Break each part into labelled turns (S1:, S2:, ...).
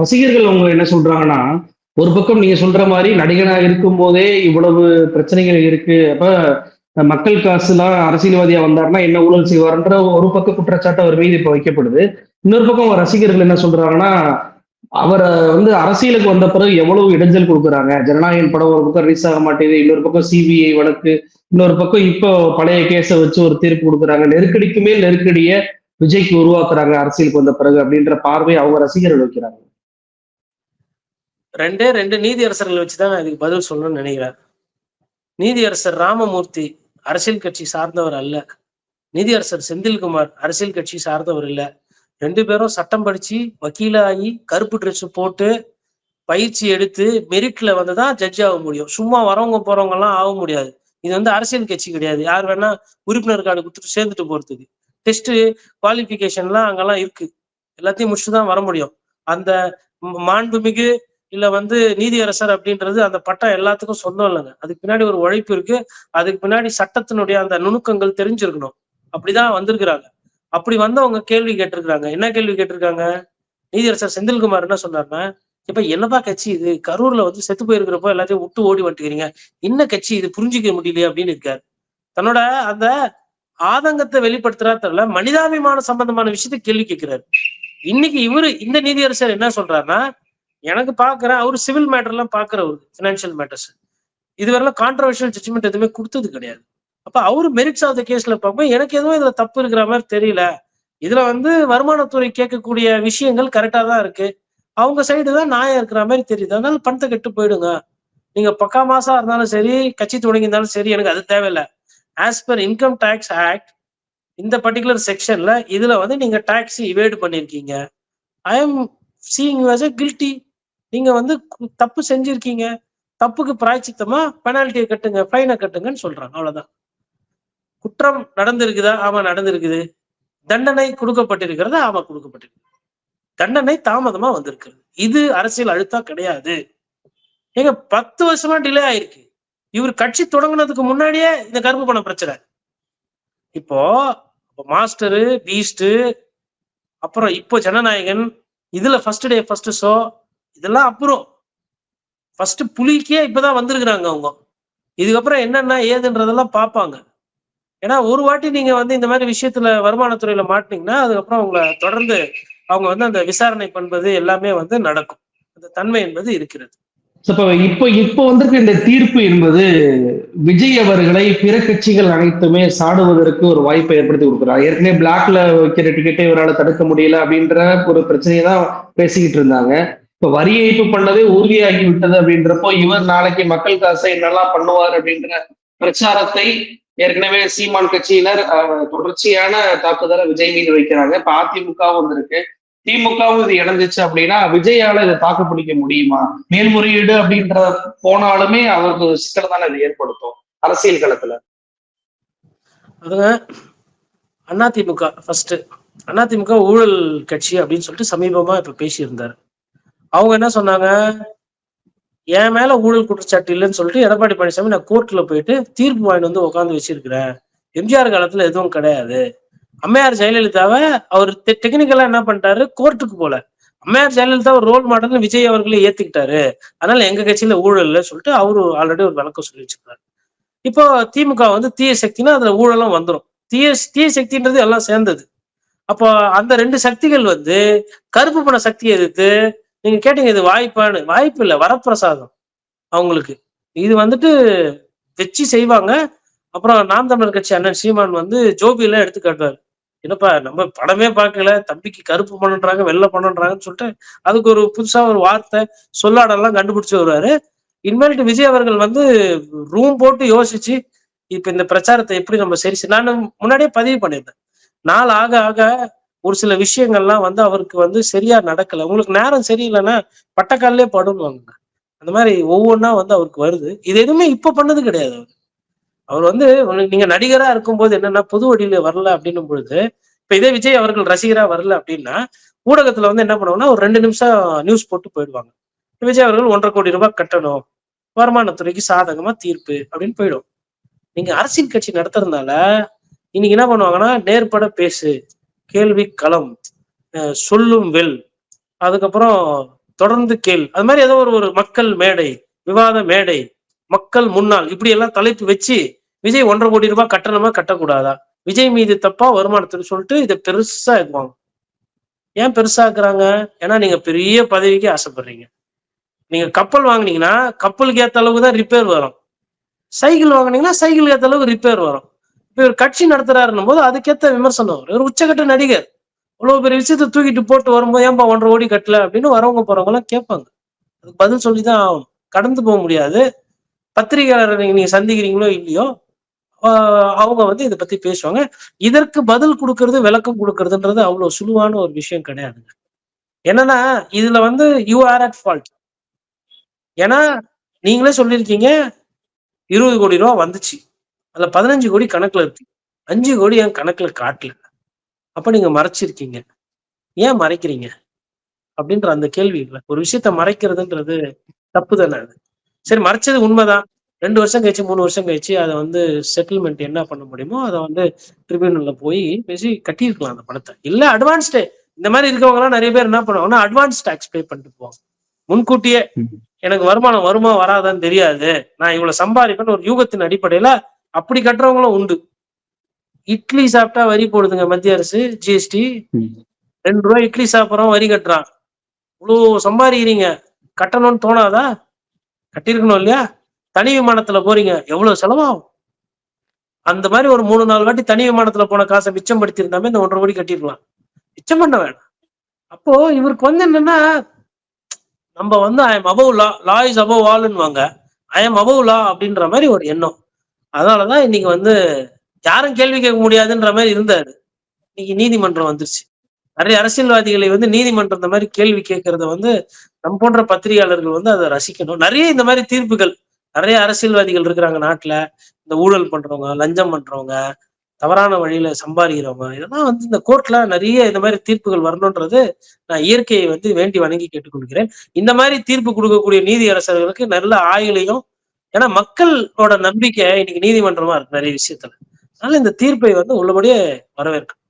S1: ரசிகர்கள் அவங்க என்ன சொல்றாங்கன்னா ஒரு பக்கம் நீங்க சொல்ற மாதிரி நடிகனாக இருக்கும் போதே இவ்வளவு பிரச்சனைகள் இருக்கு அப்ப மக்கள் காசுலாம் அரசியல்வாதியா வந்தாருன்னா என்ன ஊழல் செய்வார்ன்ற ஒரு பக்க குற்றச்சாட்டு அவர் மீது இப்ப வைக்கப்படுது. இன்னொரு பக்கம் ரசிகர்கள் என்ன சொல்றாங்கன்னா அவரை வந்து அரசியலுக்கு வந்த பிறகு எவ்வளவு இடைஞ்சல் கொடுக்குறாங்க. ஜனநாயகம் படம் ஒரு பக்கம் ரிலீஸ் ஆக மாட்டேங்குது இன்னொரு பக்கம் சிபிஐ வழக்கு இன்னொரு பக்கம் இப்போ பழைய கேஸை வச்சு ஒரு தீர்ப்பு கொடுக்குறாங்க. நெருக்கடிக்கு மேல் நெருக்கடிய விஜய்க்கு உருவாக்குறாங்க அரசியலுக்கு வந்த பிறகு அப்படின்ற பார்வை அவங்க ரசிகர்கள் வைக்கிறாங்க.
S2: ரெண்டே ரெண்டு நீதியரசர்கள் வச்சுதான் நான் இதுக்கு பதில் சொல்லணும்னு நினைக்கிறேன். நீதியரசர் ராமமூர்த்தி அரசியல் கட்சி சார்ந்தவர் அல்ல. நீதியரசர் செந்தில்குமார் அரசியல் கட்சி சார்ந்தவர் இல்ல. ரெண்டு பேரும் சட்டம் படிச்சு வக்கீலாகி கருப்பு ட்ரெஸ் போட்டு பயிற்சி எடுத்து மெரிட்ல வந்து தான் ஜட்ஜ் ஆக முடியும். சும்மா வரவங்க போறவங்க எல்லாம் ஆக முடியாது. இது வந்து அரசியல் கட்சி கிடையாது. யார் வேணா உறுப்பினர் கார்டு கொடுத்துட்டு சேர்ந்துட்டு போறதுக்கு. டெஸ்ட் குவாலிபிகேஷன்லாம் அங்கெல்லாம் இருக்கு. எல்லாத்தையும் முடிச்சுட்டு தான் வர முடியும். அந்த மாண்புமிகு இல்ல வந்து நீதியரசர் அப்படின்றது அந்த பட்டம் எல்லாத்துக்கும் சொந்தம் இல்லைங்க. அதுக்கு பின்னாடி ஒரு உழைப்பு இருக்கு. அதுக்கு பின்னாடி சட்டத்தினுடைய அந்த நுணுக்கங்கள் தெரிஞ்சிருக்கணும். அப்படிதான் வந்திருக்கிறாங்க. அப்படி வந்தவங்க கேள்வி கேட்டிருக்கிறாங்க. என்ன கேள்வி கேட்டிருக்காங்க? நீதியரசர் செந்தில்குமார் என்ன சொன்னார்னா இப்ப என்னப்பா கட்சி இது? கரூர்ல வந்து செத்து போயிருக்கிறப்போ எல்லாத்தையும் விட்டு ஓடி வந்துக்கிறீங்க என்ன கட்சி இது? புரிஞ்சுக்க முடியலையே அப்படின்னு இருக்காரு. தன்னோட அந்த ஆதங்கத்தை வெளிப்படுத்துறா தெரியல மனிதாபிமான சம்பந்தமான விஷயத்தை கேள்வி கேட்கிறாரு. இன்னைக்கு இவரு இந்த நீதியரசர் என்ன சொல்றாருன்னா எனக்கு பாக்குற அவர் சிவில் மேட்டர் எல்லாம் பாக்குறவர் பினான்சியல் மேட்டர்ஸ் இதுவரையிலும் கான்ட்ரவர்ஷியல் ஜட்ஜ்மெண்ட் எதுவுமே கொடுத்தது கிடையாது. அப்ப அவரு மெரிட்ஸ் ஆஃப் த கேஸ்ல பார்க்கும்போது எனக்கு எதுவும் இதுல தப்பு இருக்கிற மாதிரி தெரியல. இதுல வந்து வருமானத்துறை கேட்கக்கூடிய விஷயங்கள் கரெக்டா தான் இருக்கு. அவங்க சைடு தான் நாயாக இருக்கிற மாதிரி தெரியுது. அதனால பணத்தை கெட்டு போயிடுங்க. நீங்க பக்கா மாசா இருந்தாலும் சரி கட்சி தொடங்கி இருந்தாலும் சரி எனக்கு அது தேவையில்லை. As per income tax act இந்த பர்டிகுலர் செக்ஷன்ல இதுல வந்து நீங்க டாக்ஸ் இவேடு பண்ணிருக்கீங்க I am seeing you a guilty நீங்க வந்து கு- தப்பு செஞ்சிருக்கீங்க தப்புக்கு பிராய்ச்சித்தமா பெனால்ட்டியை கட்டுங்க ஃபைனை கட்டுங்கன்னு சொல்றாங்க. அவ்வளவுதான். குற்றம் நடந்திருக்குதா? ஆமா நடந்திருக்குது. தண்டனை கொடுக்கப்பட்டிருக்கிறதா? ஆமா கொடுக்கப்பட்டிருக்கு. தண்டனை தாமதமா வந்திருக்கு இது அரசியல் அழுத்தம் கிடையாது. ஏங்க பத்து வருஷமா டிலே ஆயிருக்கு. இவர் கட்சி தொடங்குனதுக்கு முன்னாடியே இந்த கருப்பு பணம் பிரச்சனை. இப்போ மாஸ்டரு பீஸ்ட் அப்புறம் இப்போ ஜனநாயகன் இதுல ஃபர்ஸ்ட் டே ஃபர்ஸ்ட் ஷோ இதெல்லாம் அப்புறம். ஃபர்ஸ்ட் புலிக்கே இப்பதான் வந்திருக்கிறாங்க அவங்க. இதுக்கப்புறம் என்னென்ன ஏதுன்றதெல்லாம் பார்ப்பாங்க. ஏன்னா ஒரு வாட்டி நீங்க வந்து இந்த மாதிரி விஷயத்துல வருமானத்துறையில மாட்டினீங்கன்னா அதுக்கப்புறம் அவங்கள தொடர்ந்து அவங்க வந்து அந்த விசாரணை பண்பது எல்லாமே வந்து நடக்கும். அந்த தன்மை என்பது இருக்கிறது.
S1: இப்ப இப்ப இப்போ இப்போ வந்திருக்க இந்த தீர்ப்பு என்பது விஜய் அவர்களை பிற கட்சிகள் அனைத்துமே சாடுவதற்கு ஒரு வாய்ப்பை ஏற்படுத்தி கொடுக்குறாங்க ஏற்கனவே பிளாக்ல வைக்கிற டிக்கெட்டை இவரால் தடுக்க முடியல அப்படின்ற ஒரு பிரச்சனையை தான் பேசிக்கிட்டு இருந்தாங்க. இப்ப வரி ஏய்ப்பு பண்ணதே உறுதியாகி விட்டது அப்படின்றப்போ இவர் நாளைக்கு மக்கள் காசை என்னெல்லாம் பண்ணுவார் அப்படின்ற பிரச்சாரத்தை ஏற்கனவே சீமான் கட்சியினர் தொடர்ச்சியான தாக்குதலை விஜய் மீது வைக்கிறாங்க. இப்ப அதிமுகவும் வந்திருக்கு. திமுகவும் இது இணைஞ்சிச்சு அப்படின்னா விஜயால இதை தாக்கு பிடிக்க முடியுமா? மேல்முறையீடு அப்படின்ற போனாலுமே அவருக்கு ஒரு சிக்கல் தானே இது ஏற்படுத்தும் அரசியல் களத்துல.
S2: அதுங்க அதிமுக ஃபர்ஸ்ட் அதிமுக ஊழல் கட்சி அப்படின்னு சொல்லிட்டு சமீபமா இப்ப பேசியிருந்தாரு. அவங்க என்ன சொன்னாங்க? என் மேல ஊழல் குற்றச்சாட்டு இல்லைன்னு சொல்லிட்டு எடப்பாடி பழனிசாமி நான் கோர்ட்ல போயிட்டு தீர்ப்பு வாங்கிட்டு வந்து உட்காந்து வச்சிருக்கிறேன். எம்ஜிஆர் காலத்துல எதுவும் கிடையாது. அம்மையார் ஜெயலலிதாவை அவர் டெக்னிக்கலா என்ன பண்ணிட்டாரு? கோர்ட்டுக்கு போல. அம்மையார் ஜெயலலிதா ஒரு ரோல் மாடல்னு விஜய் அவர்களே ஏத்துக்கிட்டாரு. அதனால எங்க கட்சியில ஊழல் இல்லை சொல்லிட்டு அவரு ஆல்ரெடி ஒரு விளக்கம் சொல்லி வச்சிருக்காரு இப்போ திமுக வந்து தீய சக்தினா அதுல ஊழலும் வந்துரும். தீய தீய சக்தின்றது எல்லாம் சேர்ந்தது. அப்போ அந்த ரெண்டு சக்திகள் வந்து கருப்பு பண சக்தியை எதிர்த்து நீங்க கேட்டீங்க இது வாய்ப்பான்னு வாய்ப்பு இல்லை வரப்பிரசாதம் அவங்களுக்கு. இது வந்துட்டு வச்சு செய்வாங்க. அப்புறம் நாம் தமிழர் கட்சி அண்ணன் சீமான் வந்து ஜோபியெல்லாம் எடுத்து காட்டுவார். என்னப்பா நம்ம படமே பார்க்கல தம்பிக்கு கருப்பு பண்ணுன்றாங்க வெள்ளை பண்ணுன்றாங்கன்னு சொல்லிட்டு அதுக்கு ஒரு புதுசா ஒரு வார்த்தை சொல்லாடெல்லாம் கண்டுபிடிச்சு வருவாரு. இனிமேல்ட்டு விஜய் அவர்கள் வந்து ரூம் போட்டு யோசிச்சு இப்ப இந்த பிரச்சாரத்தை எப்படி நம்ம சரி நான் முன்னாடியே பதிவு பண்ணியிருந்தேன். நாள் ஆக ஆக ஒரு சில விஷயங்கள்லாம் வந்து அவருக்கு வந்து சரியா நடக்கல. உங்களுக்கு நேரம் சரியில்லைன்னா பட்டக்காலே படுவாங்க அந்த மாதிரி ஒவ்வொன்றா வந்து அவருக்கு வருது. இது எதுவுமே இப்ப பண்ணது கிடையாது அவர். அவர் வந்து நீங்க நடிகரா இருக்கும்போது என்னன்னா பொது வழியில வரல அப்படின்னும் பொழுது இப்ப இதே விஜய் அவர்கள் ரசிகரா வரல அப்படின்னா ஊடகத்துல வந்து என்ன பண்ணுவாங்கன்னா ஒரு ரெண்டு நிமிஷம் நியூஸ் போட்டு போயிடுவாங்க. விஜய் அவர்கள் ஒன்றரை கோடி ரூபாய் கட்டணும். வருமானத்துறைக்கு சாதகமா தீர்ப்பு அப்படின்னு போயிடும். நீங்க அரசியல் கட்சி நடத்துறதுனால இன்னைக்கு என்ன பண்ணுவாங்கன்னா நேர்பட பேசு. கேள்வி களம் சொல்லும் வெல் அதுக்கப்புறம் தொடர்ந்து கேள். அது மாதிரி ஏதோ ஒரு ஒரு மக்கள் மேடை விவாத மேடை மக்கள் முன்னாள் இப்படி எல்லாம் தலைப்பு வச்சு விஜய் ஒன்றரை கோடி ரூபாய் கட்டணமா கட்டக்கூடாதா? விஜய் மீது தப்பா வருமானத்துக்கு சொல்லிட்டு இதை பெருசா இருக்குவாங்க. ஏன் பெருசாக்குறாங்க ஏன்னா நீங்க பெரிய பதவிக்கு ஆசைப்படுறீங்க. நீங்க கப்பல் வாங்குனீங்கன்னா கப்பலுக்கு ஏற்ற அளவுக்கு தான் ரிப்பேர் வரும். சைக்கிள் வாங்குனீங்கன்னா சைக்கிளுக்கு ஏற்ற அளவுக்கு ரிப்பேர் வரும். இப்ப ஒரு கட்சி நடத்துறாருன்னும் போது அதுக்கேத்த விமர்சனம். வரும் ஒரு உச்சகட்ட நடிகர். இவ்வளவு பெரிய விஷயத்த தூக்கிட்டு போட்டு வரும்போது ஏன்பா ஒன்றரை கோடி கட்டல? அப்படின்னு வரவங்க போறவங்க எல்லாம் கேட்பாங்க. அதுக்கு பதில் சொல்லிதான் ஆகணும். கடந்து போக முடியாது. பத்திரிகையாளர் நீங்க நீங்க சந்திக்கிறீங்களோ இல்லையோ அவங்க வந்து இதை பத்தி பேசுவாங்க. இதற்கு பதில் கொடுக்கறது விளக்கம் கொடுக்கறதுன்றது அவ்வளவு சுழுவான ஒரு விஷயம் கிடையாதுங்க. என்னன்னா இதுல வந்து யூ ஆர் அட் ஃபால்ட் ஏன்னா நீங்களே சொல்லியிருக்கீங்க இருபது கோடி ரூபா வந்துச்சு. அதுல பதினஞ்சு கோடி கணக்குல இருக்கு. அஞ்சு கோடி என் கணக்குல காட்டல. அப்ப நீங்க மறைச்சிருக்கீங்க. ஏன் மறைக்கிறீங்க? அப்படின்ற அந்த கேள்வி இல்லை. ஒரு விஷயத்த மறைக்கிறதுன்றது தப்பு தானே அது. சரி மறைச்சது உண்மைதான். ரெண்டு வருஷம் கழிச்சு மூணு வருஷம் கழிச்சு அதை வந்து செட்டில்மெண்ட் என்ன பண்ண முடியுமோ அதை வந்து ட்ரிபியூனல்ல போய் பேசி கட்டியிருக்கலாம் அந்த பணத்தை. இல்ல அட்வான்ஸ்டு இந்த மாதிரி இருக்கவங்க எல்லாம் நிறைய பேர் என்ன பண்ணுவாங்கன்னா அட்வான்ஸ் டாக்ஸ் பே பண்ணிட்டு போவாங்க. முன்கூட்டியே எனக்கு வருமானம் வருமா வராதான்னு தெரியாது. நான் இவ்வளவு சம்பாதிப்பேன்னு ஒரு யூகத்தின் அடிப்படையில அப்படி கட்டுறவங்களும் உண்டு. இட்லி சாப்பிட்டா வரி போடுதுங்க மத்திய அரசு ஜிஎஸ்டி. ரெண்டு ரூபாய் இட்லி சாப்பிட்றோம் வரி கட்டுறான். இவ்வளோ சம்பாதிக்கிறீங்க. கட்டணும்னு தோணாதா? கட்டியிருக்கணும் இல்லையா? தனி விமானத்துல போறீங்க. எவ்வளவு செலவாகும்? அந்த மாதிரி ஒரு மூணு நாலு வாட்டி தனி விமானத்துல போன காசை மிச்சம் படுத்திருந்தாமே இந்த ஒன்றரை கோடி கட்டிருக்கலாம் மிச்சம் பண்ண வேணாம். அப்போ இவருக்கு வந்து என்னன்னா நம்ம வந்து I am above law law is above ஆல்னுவாங்க I am above law அப்படின்ற மாதிரி ஒரு எண்ணம். அதனாலதான் இன்னைக்கு வந்து யாரும் கேள்வி கேட்க முடியாதுன்ற மாதிரி இருந்தாரு. இன்னைக்கு நீதிமன்றம் வந்துருச்சு. நிறைய அரசியல்வாதிகளை வந்து நீதிமன்றம் இந்த மாதிரி கேள்வி கேட்கறத வந்து நம் போன்ற பத்திரிகையாளர்கள் வந்து அதை ரசிக்கணும். நிறைய இந்த மாதிரி தீர்ப்புகள் நிறைய அரசியல்வாதிகள் இருக்கிறாங்க நாட்டுல. இந்த ஊழல் பண்றவங்க லஞ்சம் பண்றவங்க தவறான வழியில சம்பாதிக்கிறவங்க இதெல்லாம் வந்து இந்த கோர்ட்ல நிறைய இந்த மாதிரி தீர்ப்புகள் வரணுன்றது நான் இயற்கையை வந்து வேண்டி வணங்கி கேட்டுக்கொள்கிறேன். இந்த மாதிரி தீர்ப்பு கொடுக்கக்கூடிய நீதி அரசர்களுக்கு நல்ல ஆயுளையும் ஏன்னா மக்களோட நம்பிக்கை இன்னைக்கு நீதிமன்றமா இருக்கு நிறைய விஷயத்துல. அதனால இந்த தீர்ப்பை வந்து உள்ளபடியே வரவேற்கும்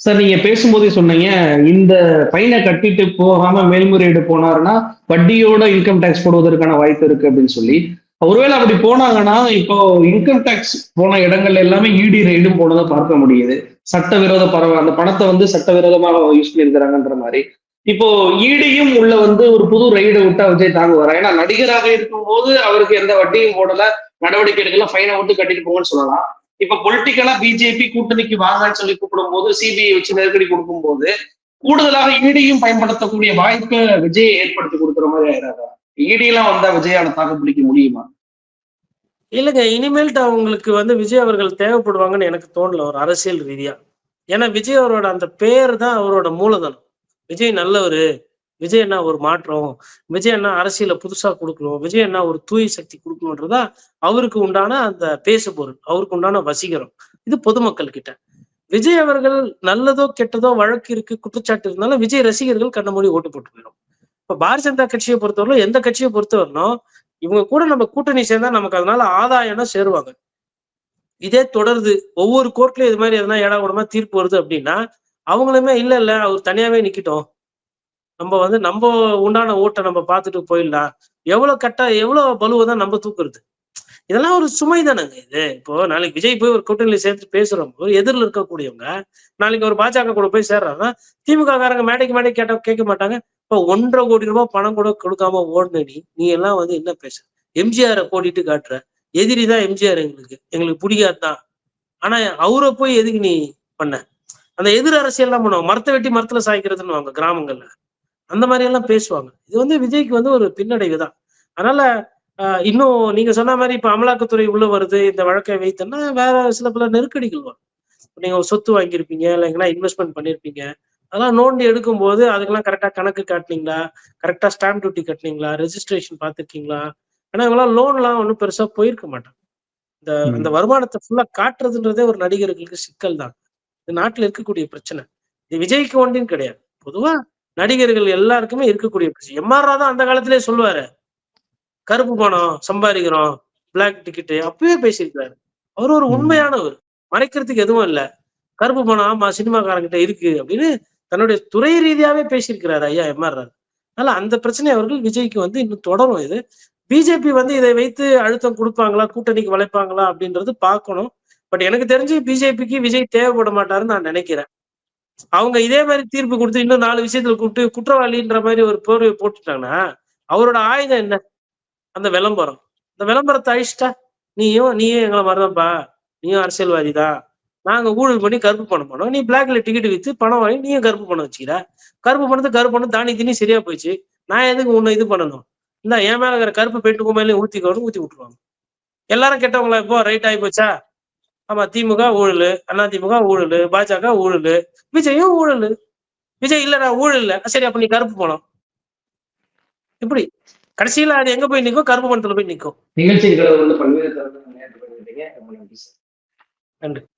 S1: சார் நீங்க பேசும்போதே சொன்னீங்க இந்த பையனை கட்டிட்டு போகாம மேல்முறையீடு போனாருன்னா வட்டியோட இன்கம் டேக்ஸ் போடுவதற்கான வாய்ப்பு இருக்கு அப்படின்னு சொல்லி. ஒருவேளை அப்படி போனாங்கன்னா இப்போ இன்கம் டேக்ஸ் போன இடங்கள்ல எல்லாமே இடி ரைடும் போனதை பார்க்க முடியுது. சட்டவிரோத பரவ அந்த பணத்தை வந்து சட்டவிரோதமாக யூஸ் பண்ணியிருக்கிறாங்கன்ற மாதிரி. இப்போ ஈடியும் உள்ள வந்து ஒரு புது ரைடை விட்டா விஜய் தாங்குவார்? ஏன்னா நடிகராக இருக்கும்போது அவருக்கு எந்த வட்டியும் போடல. நடவடிக்கை எடுக்கல ஃபைனை விட்டு கட்டிட்டு போங்கன்னு சொல்லலாம். இப்ப பொலிட்டிக்கலா பிஜேபி கூட்டணிக்கு வாங்கன்னு சொல்லி கூப்பிடும் போது சிபிஐ வச்சு நெருக்கடி கொடுக்கும் போது கூடுதலாக ஈடியும் பயன்படுத்தக்கூடிய வாய்ப்பை விஜய் ஏற்படுத்தி கொடுக்குற மாதிரி ஆயிடாதா ஈடியெல்லாம் வந்தா விஜயால தாக்கு பிடிக்க முடியுமா?
S2: இல்லைங்க இனிமேல்ட்டு அவங்களுக்கு வந்து விஜய் அவர்கள் தேவைப்படுவாங்கன்னு எனக்கு தோணல ஒரு அரசியல் ரீதியா. ஏன்னா விஜய் அவரோட அந்த பேர் தான் அவரோட மூலதனம். விஜய் நல்லவர் விஜய் என்ன ஒரு மாற்றம் விஜய் என்ன அரசியல புதுசா கொடுக்கணும் விஜய் என்ன ஒரு தூய சக்தி கொடுக்கணும்ன்றதா அவருக்கு உண்டான அந்த பேசு பொருள் அவருக்கு உண்டான வசீகரம். இது பொதுமக்கள் கிட்ட விஜய் அவர்கள் நல்லதோ கெட்டதோ வழக்கு இருக்கு குற்றச்சாட்டு இருந்தாலும் விஜய் ரசிகர்கள் கண்ண மூடி ஓட்டு போட்டு போயிடும். இப்ப பாரதிய ஜனதா கட்சியை பொறுத்தவரையிலும் எந்த கட்சியை பொறுத்தவரையிலும் இவங்க கூட நம்ம கூட்டணி சேர்ந்தா நமக்கு அதனால ஆதாயம்னா சேருவாங்க. இதே தொடருது. ஒவ்வொரு கோர்ட்லயும் இது மாதிரி எதனா ஏடா கூடமா தீர்ப்பு வருது அப்படின்னா அவங்களுமே இல்ல இல்ல அவர் தனியாவே நிக்கட்டும். நம்ம வந்து நம்ம உண்டான ஓட்டை நம்ம பார்த்துட்டு போயிடலாம். எவ்வளவு கட்டா எவ்வளவு பலுவை தான் நம்ம தூக்குறது? இதெல்லாம் ஒரு சுமை தானேங்க இது. இப்போ நாளைக்கு விஜய் போய் ஒரு கூட்டணியில சேர்த்து பேசுறோம் எதிரில் இருக்கக்கூடியவங்க நாளைக்கு ஒரு பாஜக கூட போய் சேர்றாங்கன்னா திமுக காரங்க மேடைக்கு மேடை கேட்டா கேட்க மாட்டாங்க. இப்போ ஒன்றரை கோடி ரூபாய் பணம் கூட கொடுக்காம ஓடுன நீ நீ எல்லாம் வந்து என்ன பேச எம்ஜிஆரை கோடிட்டு காட்டுற. எதிரி தான் எம்ஜிஆர் எங்களுக்கு. எங்களுக்கு பிடிக்காது தான் ஆனா அவரை போய் எதுக்கு நீ பண்ண? அந்த எதிர் அரசியல்லாம் பண்ணுவாங்க. மரத்தை வெட்டி மரத்துல சாய்க்கிறதுன்னு கிராமங்கள்ல. அந்த மாதிரி எல்லாம் பேசுவாங்க. இது வந்து விஜய்க்கு வந்து ஒரு பின்னடைவு தான். அதனால இன்னும் நீங்க சொன்ன மாதிரி இப்ப அமலாக்கத்துறை உள்ள வருது இந்த வழக்கை வைத்தோன்னா வேற சில பல நெருக்கடிகள் வரும். நீங்க சொத்து வாங்கியிருப்பீங்க இல்லை எங்கன்னா இன்வெஸ்ட்மெண்ட் பண்ணியிருப்பீங்க. அதெல்லாம் நோண்டி எடுக்கும்போது அதுக்கெல்லாம் கரெக்டா கணக்கு காட்டினீங்களா? கரெக்டா ஸ்டாம்ப் டியூட்டி கட்டினீங்களா? ரெஜிஸ்ட்ரேஷன் பார்த்துருக்கீங்களா? ஆனா இவங்களாம் லோன்லாம் ஒன்றும் பெருசா போயிருக்க மாட்டாங்க. இந்த
S1: ம்.
S2: அந்த வருமானத்தை ஃபுல்லா காட்டுறதுன்றதே ஒரு நடிகர்களுக்கு சிக்கல் தான். இந்த நாட்டுல இருக்கக்கூடிய பிரச்சனை. இது விஜய்க்கு ஒன்றின்னு கிடையாது. பொதுவா நடிகர்கள் எல்லாருக்குமே இருக்கக்கூடிய பிரச்சனை. எம்ஆர் ராதா அந்த காலத்திலே சொல்லுவாரு. கருப்பு பணம் சம்பாதிக்கிறோம் பிளாக் டிக்கெட் அப்பவே பேசியிருக்காரு. அவர் ஒரு. உண்மையானவர். மறைக்கிறதுக்கு எதுவும் இல்ல. கருப்பு பணம் ஆமா சினிமாக்காரங்கிட்ட இருக்கு அப்படின்னு தன்னுடைய துறை ரீதியாவே பேசியிருக்கிறாரு ஐயா எம்ஆர் ராதா அதனால அந்த பிரச்சனை அவர்கள் விஜய்க்கு வந்து இன்னும் தொடரும். இது பிஜேபி வந்து இதை வைத்து அழுத்தம் கொடுப்பாங்களா கூட்டணிக்கு வளைப்பாங்களா அப்படின்றது பார்க்கணும். பட் எனக்கு தெரிஞ்சு பிஜேபிக்கு விஜய் தேவைப்பட மாட்டாருன்னு நான் நினைக்கிறேன். அவங்க இதே மாதிரி தீர்ப்பு கொடுத்து இன்னும் நாலு விஷயத்துல கூப்பிட்டு குற்றவாளின்ற மாதிரி ஒரு போர்வை போட்டுட்டாங்கன்னா அவரோட ஆயுதம் என்ன? அந்த விளம்பரம். அந்த விளம்பரத்தை அழிச்சிட்டா நீயும் நீயும் எங்களை மாதிரிதான்ப்பா. நீயும் அரசியல்வாதி தான் நாங்க ஊழல் பண்ணி கருப்பு பணம் பண்ணோம். நீ பிளாக்ல டிக்கெட் வித்து பணம் வாங்கி நீயும் கருப்பு பணம் வச்சுக்கிற. கருப்பு பணத்தை கருப்பு பணம் தானி தினி சரியா போயிடுச்சு நான் எதுக்கு உன்னை இது பண்ணணும்? இந்த என் மேல இருக்கிற கருப்பு பெட்டுக்கு மேலே ஊத்திக்கணும் ஊத்தி விட்டுருவாங்க. எல்லாரும் கெட்டவங்களா இப்போ? ரைட் ஆகி போச்சா? ஆமா திமுக ஊழல் அண்ணா திமுக ஊழல் பாஜக ஊழல். விஜயும் ஊழல். விஜய் இல்லடா ஊழல் இல்ல. சரி அப்ப நீ கருப்பு பணம் இப்படி. கடைசியில அது எங்க போய் நிக்கும்? கருப்பு பணத்துல போய் நிக்கும்.
S1: நிகழ்ச்சிகளை வந்து பல்வேறு
S2: நன்றி.